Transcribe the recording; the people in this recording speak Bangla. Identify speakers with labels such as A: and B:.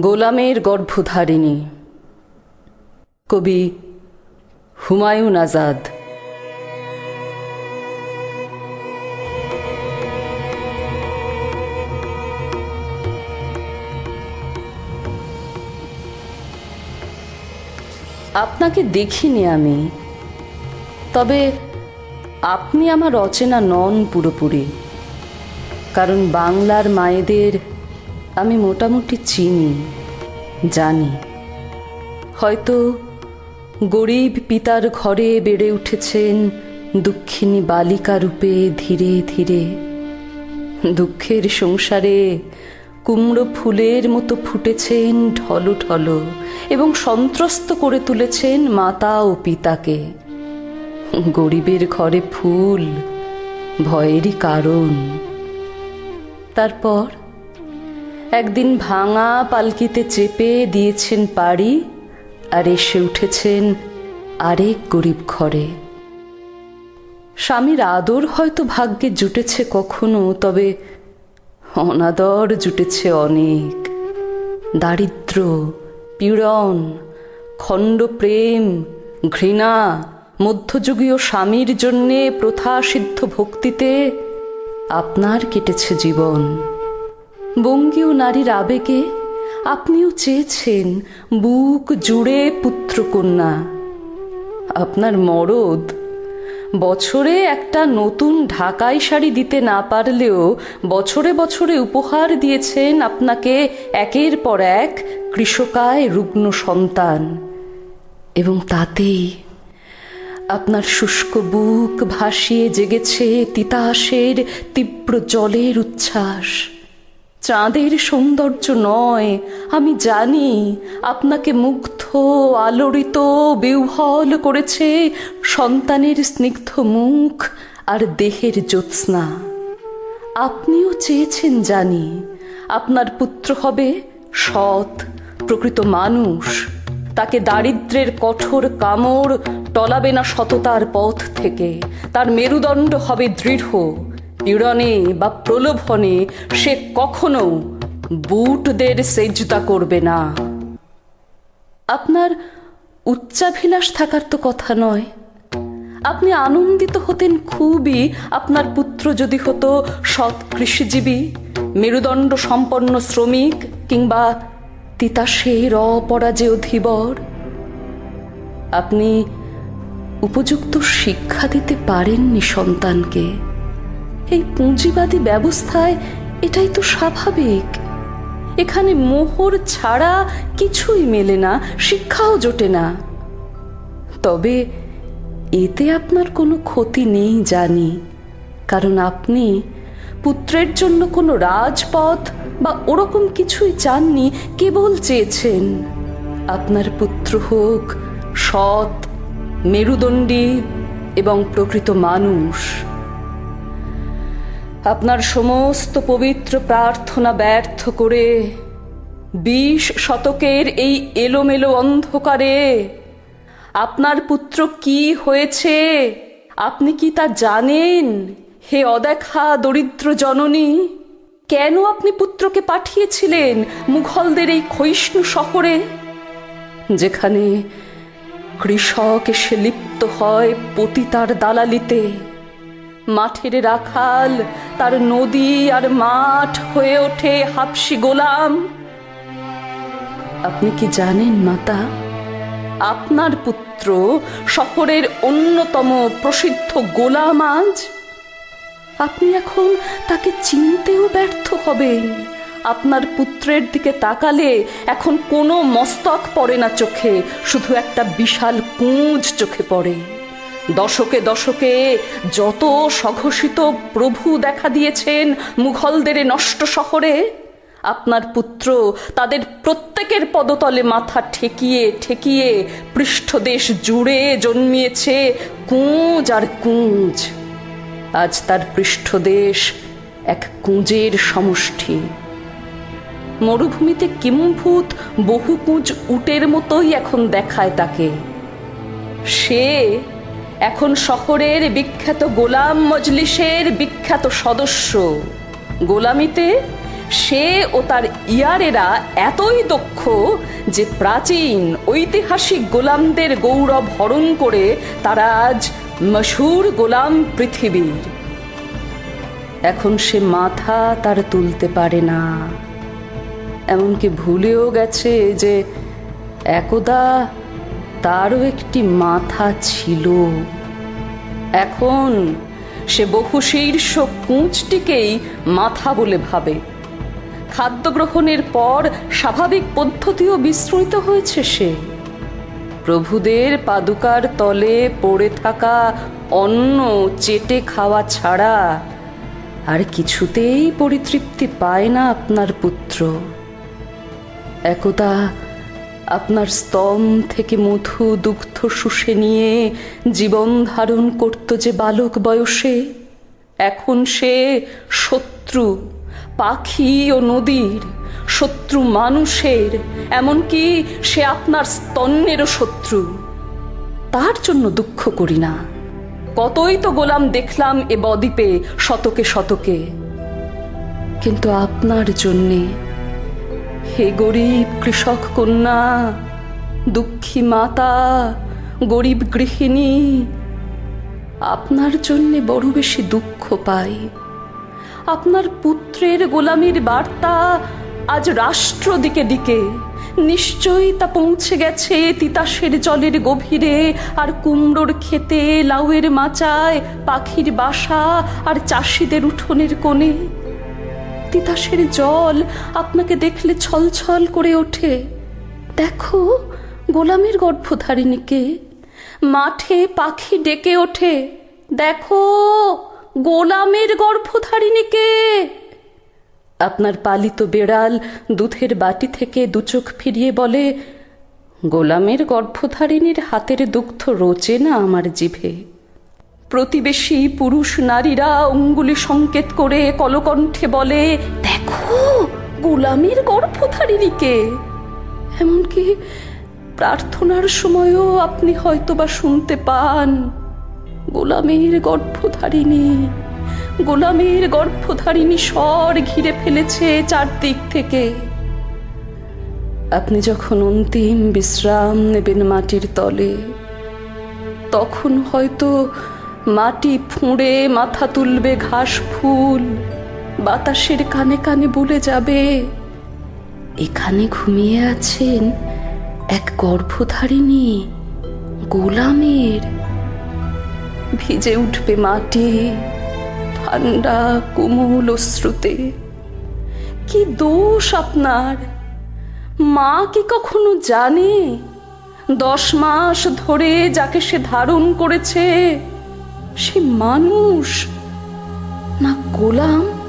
A: গোলামের গর্ভধারিণী। কবি হুমায়ুন আজাদ। আপনাকে দেখিনি আমি, তবে আপনি আমার অচেনা নন পুরোপুরি, কারণ বাংলার মায়েদের আমি মোটামুটি চিনি, জানি। হয়তো গরিব পিতার ঘরে বেড়ে উঠেছেন দুঃখিনী বালিকা রূপে ধীরে ধীরে। দুঃখের সংসারে কুমড়ো ফুলের মতো ফুটেছেন ঢলো ঢলো এবং সন্ত্রস্ত করে তুলেছেন মাতা ও পিতাকে। গরিবের ঘরে ফুল, ভয়েরই কারণ। তারপর একদিন ভাঙা পালকিতে চেপে দিয়েছেন পাড়ি, আর এসে উঠেছেন আরেক গরিব ঘরে। স্বামীর আদর হয়তো ভাগ্যে জুটেছে কখনো, তবে অনাদর জুটেছে অনেক। দারিদ্র, পীড়ন, খণ্ড প্রেম, ঘৃণা, মধ্যযুগীয় স্বামীর জন্যে প্রথাসিদ্ধ ভক্তিতে আপনার কেটেছে জীবন। বঙ্গীয় নারীর আবেগে আপনিও চেয়েছেন বুক জুড়ে পুত্রকন্যা। আপনার মরদ বছরে একটা নতুন ঢাকাই শাড়ি দিতে না পারলেও বছরে বছরে উপহার দিয়েছেন আপনাকে একের পর এক কৃষকায় রুগ্ন সন্তান। এবং তাতেই আপনার শুষ্ক বুক ভাসিয়ে জেগেছে তিতাসের তীব্র জলের উচ্ছ্বাস। চাঁদের সৌন্দর্য নয়। আমি জানি আপনাকে মুগ্ধ, আলোড়িত বিহ্বল করেছে সন্তানের স্নিগ্ধ মুখ আর দেহের জ্যোৎস্না। আপনিও চেয়েছেন জানি আপনার পুত্র হবে সৎ, প্রকৃত মানুষ। তাকে দারিদ্রের কঠোর কামড় টলাবে না সততার পথ থেকে। তার মেরুদণ্ড হবে দৃঢ়। পীড়নে বা প্রলোভনে সে কখনো বুটদের সেজদা করবে না। আপনার উচ্চাভিলাষ থাকার তো কথা নয়। আপনি আনন্দিত হতেন খুবই, আপনার পুত্র যদি হতো সৎ কৃষিজীবী, মেরুদণ্ড সম্পন্ন শ্রমিক কিংবা তিতাসের অপরাজেয় ধীবর আপনি উপযুক্ত শিক্ষা দিতে পারেননি সন্তানকে। এই পুঁজিবাদী ব্যবস্থায় এটাই তো স্বাভাবিক। এখানে মোহর ছাড়া কিছুই মেলে না, শিক্ষাও জোটে না। তবে এতে আপনার কোনো ক্ষতি নেই জানি, কারণ আপনি পুত্রের জন্য কোনো রাজপথ বা ওরকম কিছুই চাননি, কেবল চেয়েছেন। আপনার পুত্র হোক, সৎ, মেরুদণ্ডী এবং প্রকৃত মানুষ। আপনার সমস্ত পবিত্র প্রার্থনা ব্যর্থ করে বিশ শতকের এই এলোমেলো অন্ধকারে আপনার পুত্র কি হয়েছে? আপনি কি তা জানেন? হে অদেখা দরিদ্র জননী, কেন আপনি পুত্রকে পাঠিয়েছিলেন মুঘলদের এই ক্ষয়িষ্ণু শহরে? যেখানে কৃষক এসে লিপ্ত হয় পতিতার দালালিতে। মাঠের রাখাল, তার নদী আর মাঠ হয়ে ওঠে হাপসি গোলাম। আপনি কি জানেন, মাতা? আপনার পুত্র শহরের অন্যতম প্রসিদ্ধ গোলাম আজ? আপনি এখন তাকে চিনতেও ব্যর্থ হবেন। আপনার পুত্রের দিকে তাকালে এখন কোনো মস্তক পড়ে না চোখে, শুধু একটা বিশাল কুঁজ চোখে পড়ে। দশকে দশকে যত সঘোষিত প্রভু দেখা দিয়েছেন মুঘলদের নষ্ট শহরে, আপনার পুত্র তাদের প্রত্যেকের পদতলে মাথা ঠেকিয়ে ঠেকিয়ে পৃষ্ঠদেশ জুড়ে জন্মিয়েছে কুঁজ আর কুঁজ। আজ তার পৃষ্ঠদেশ এক কুঁজের সমষ্টি। মরুভূমিতে কিম্ভূত বহু কুঁজ উটের মতোই এখন দেখায় তাকে। সে এখন শহরের বিখ্যাত গোলাম মজলিসের বিখ্যাত সদস্য। গোলামিতে সে ও তার ইয়ারেরা এতই দক্ষ যে প্রাচীন ঐতিহাসিক গোলামদের গৌরব হরণ করে তারা আজ মশহুর গোলাম পৃথিবীর। এখন সে মাথা তার তুলতে পারে না। এমনকি ভুলেও গেছে যে একদা তারও একটি মাথা ছিল। এখন সে বহু শীর্ষ কুঁচটিকেই মাথা বলে ভাবে। খাদ্য গ্রহণের পর স্বাভাবিক পদ্ধতিও বিস্মৃত হয়েছে সে। প্রভুদের পাদুকার তলে পড়ে থাকা অন্ন চেটে খাওয়া ছাড়া আর কিছুতেই পরিতৃপ্তি পায় না আপনার পুত্র। একদা আপনার স্তম থেকে মধু, দুগ্ধ শুষে নিয়ে জীবন ধারণ করত যে বালক বয়সে, এখন সে শত্রু, পাখি ও নদীর শত্রু মানুষের, এমনকি সে আপনার স্তন্যেরও শত্রু। তার জন্য দুঃখ করি না। কতই তো গোলাম দেখলাম এ বদ্বীপে শতকে শতকে। কিন্তু আপনার জন্যে হে গরিব কৃষক কন্যা, দুঃখী মাতা, গরিব গৃহিণী, আপনার জন্যে বড় বেশি দুঃখ পাই। আপনার পুত্রের গোলামির বার্তা আজ রাষ্ট্র দিকে দিকে। নিশ্চয়ই তা পৌঁছে গেছে তিতাসের জলের গভীরে, আর কুমড়োর খেতে লাউয়ের মাচায়, পাখির বাসা, আর চাষিদের উঠোনের কোণে। তিতাসের জল আপনাকে দেখলে ছলছল করে ওঠে। দেখো, গোলামের গর্ভধারিণীকে মাঠে পাখি ডেকে ওঠে। দেখো, গোলামের গর্ভধারিণীকে আপনার পালিত বেড়াল দুধের বাটি থেকে দুচোখ ফিরিয়ে বলে, গোলামের গর্ভধারিণীর হাতের দুগ্ধ রোচে না আমার জিভে? প্রতিবেশী পুরুষ নারীরা অঙ্গুলি সংকেত করে কলকণ্ঠে বলে, দেখো, গোলামের গর্ভধারিণীকে। এমনকি প্রার্থনার সময়ও আপনি হয়তোবা শুনতে পান। গোলামের গর্ভধারিণী গোলামের গর্ভধারিণী স্বর ঘিরে ফেলেছে চারদিক থেকে। আপনি যখন অন্তিম বিশ্রাম নেবেন মাটির তলে, তখন হয়তো মাটি ফুঁড়ে মাথা তুলবে ঘাস ফুল। বাতাসের কানে কানে বলে যাবে, এখানে ঘুমিয়ে আছেন এক গর্ভধারিণী গোলামের। ভিজে উঠবে মাটি, ঠান্ডা কোমল অশ্রুতে। কি দোষ আপনার? মা কি কখনো জানে? দশ মাস ধরে যাকে সে ধারণ করেছে সে মানুষ? না গোলাম?